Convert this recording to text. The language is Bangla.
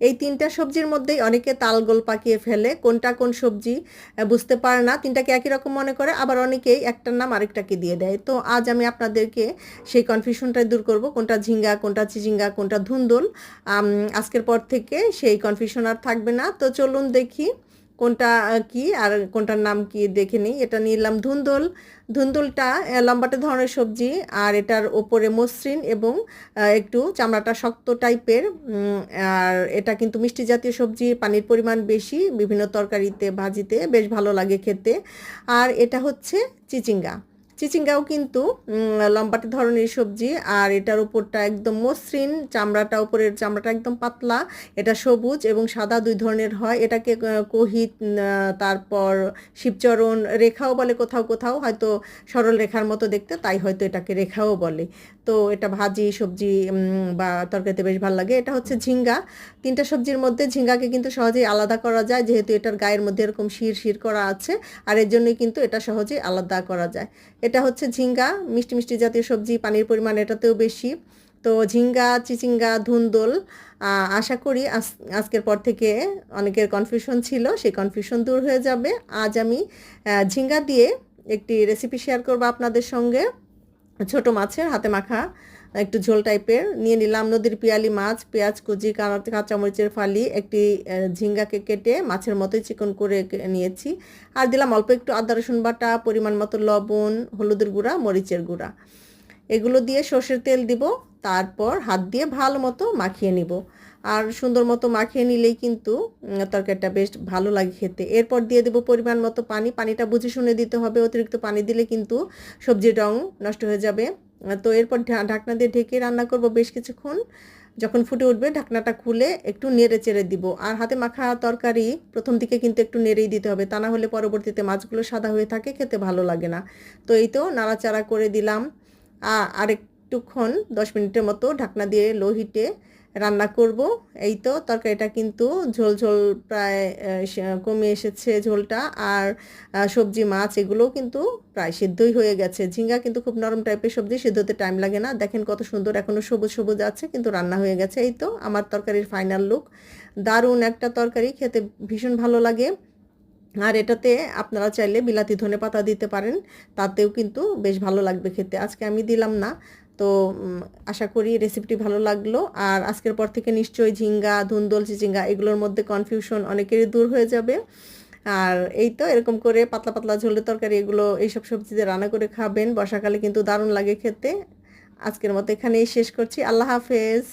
এই তিনটা সবজির মধ্যেই অনেকে তালগোল পাকিয়ে ফেলে। কোনটা কোন সবজি বুঝতে পারে না। তিনটাকে একই রকম মনে করে, আবার অনেকেই একটার নাম আরেকটাকে দিয়ে দেয়। তো আজ আমি আপনাদেরকে সেই কনফিউশনটাই দূর করব, কোনটা ঝিঙ্গা, কোনটা চিঝিঙ্গা কোনটা ধুন্দুল। আজকের পর থেকে সেই কনফিউশন আর থাকবে না। তো চলুন দেখি কোনটা কি আর কোনটার নাম কি দেখে নিই। এটা নিলাম ধুন্দুল। ধুন্দুলটা লম্বাটে ধরনের সবজি আর এটার ওপরে মসৃণ এবং একটু চামড়াটা শক্ত টাইপের আর এটা কিন্তু মিষ্টি জাতীয় সবজি, পানির পরিমাণ বেশি, বিভিন্ন তরকারিতে, ভাজিতে বেশ ভালো লাগে খেতে। আর এটা হচ্ছে চিচিঙ্গা। চিচিঙ্গাও কিন্তু লম্বাটে ধরনের সবজি, আর এটার উপরটা একদম মসৃণ, চামড়াটা উপরের চামড়াটা একদম পাতলা, এটা সবুজ এবং সাদা দুই ধরনের হয়। এটাকে কোহিত তারপর শিবচরণ রেখাও বলে কোথাও কোথাও, হয়তো সরল রেখার মতো দেখতে, তাই হয়তো এটাকে রেখাও বলে। তো এটা ভাজি, সবজি বা তরকারিতে বেশ ভালো লাগে। এটা হচ্ছে ঝিঙ্গা। তিনটা সবজির মধ্যে ঝিঙ্গাকে কিন্তু সহজেই আলাদা করা যায়, যেহেতু এটার গায়ের মধ্যে এরকম শির শির করা আছে, আর এর জন্যই কিন্তু এটা সহজেই আলাদা করা যায়। এটা হচ্ছে ঝিঙ্গা, মিষ্টি মিষ্টি জাতীয় সবজি, পানির পরিমাণ এটাতেও বেশি। তো ঝিঙ্গা, চিচিঙ্গা, ধুন্দোল আশা করি আজ আজকের পর থেকে অনেকের কনফিউশন ছিল, সেই কনফিউশন দূর হয়ে যাবে। আজ আমি ঝিঙ্গা দিয়ে একটি রেসিপি শেয়ার করব আপনাদের সঙ্গে। ছোট মাছের হাতে মাখা একটু ঝোল টাইপের, নিয়ে নিলাম নদীর পিয়ালি মাছ, পেঁয়াজ, কুচি, কাঁচা, কাঁচামরিচের ফালি, একটি ঝিঙ্গাকে কেটে মাছের মতোই চিকন করে নিয়েছি। আর দিলাম অল্প একটু আদা, রসুন বাটা, পরিমাণ মতো লবণ, হলুদের গুঁড়া, মরিচের গুঁড়া। এগুলো দিয়ে সর্ষের তেল দিব, তারপর হাত দিয়ে ভালো মতো মাখিয়ে নিব। আর সুন্দর মতো মাখিয়ে নিলেই কিন্তু তরকারিটা বেশ ভালো লাগে খেতে। এরপর দিয়ে দেবো পরিমাণ মতো পানি। পানিটা বুঝে শুনে দিতে হবে, অতিরিক্ত পানি দিলে কিন্তু সবজির রং নষ্ট হয়ে যাবে। তো এরপর ঢাকনা দিয়ে ঢেকে রান্না করব বেশ কিছুক্ষণ। যখন ফুটে উঠবে, ঢাকনাটা খুলে একটু নেড়ে চেড়ে দিব। আর হাতে মাখা তরকারি প্রথম দিকে কিন্তু একটু নেড়েই দিতে হবে, তা না হলে পরবর্তীতে মাছগুলো সাদা হয়ে থাকে, খেতে ভালো লাগে না। তো এই তো নাড়াচাড়া করে দিলাম। আর একটুক্ষণ দশ মিনিটের মতো ঢাকনা দিয়ে লো হিটে রান্না করব। এই তো তরকারিটা কিন্তু ঝোল ঝোল প্রায় কমে এসেছে ঝোলটা। আর সবজি, মাছ এগুলোও কিন্তু প্রায় সিদ্ধই হয়ে গেছে। ঝিঙ্গা কিন্তু খুব নরম টাইপের সবজি সিদ্ধ হতে টাইম লাগে না। দেখেন কত সুন্দর এখনও সবুজ সবুজ আছে, কিন্তু রান্না হয়ে গেছে। এই তো আমার তরকারির ফাইনাল লুক দারুণ একটা তরকারি, খেতে ভীষণ ভালো লাগে। আর এটাতে আপনারা চাইলে বিলাতি ধনে পাতা দিতে পারেন, তাতেও কিন্তু বেশ ভালো লাগবে খেতে। আজকে আমি দিলাম না। তো আশা করি রেসিপিটি ভালো লাগল। আর আজকের পর থেকে নিশ্চয়ই ঝিঙ্গা, ধুন্দল, চিচিঙ্গা, এগুলোর মধ্যে কনফিউশন অনেকেরই দূর হয়ে যাবে। আর এই তো, এরকম করে পাতলা পাতলা ঝোলের তরকারি এগুলো এইসব দিয়ে রান্না করে খাবেন। বর্ষাকালে কিন্তু দারুণ লাগে খেতে। আজকের মতো এখানেই শেষ করছি। আল্লাহ হাফেজ।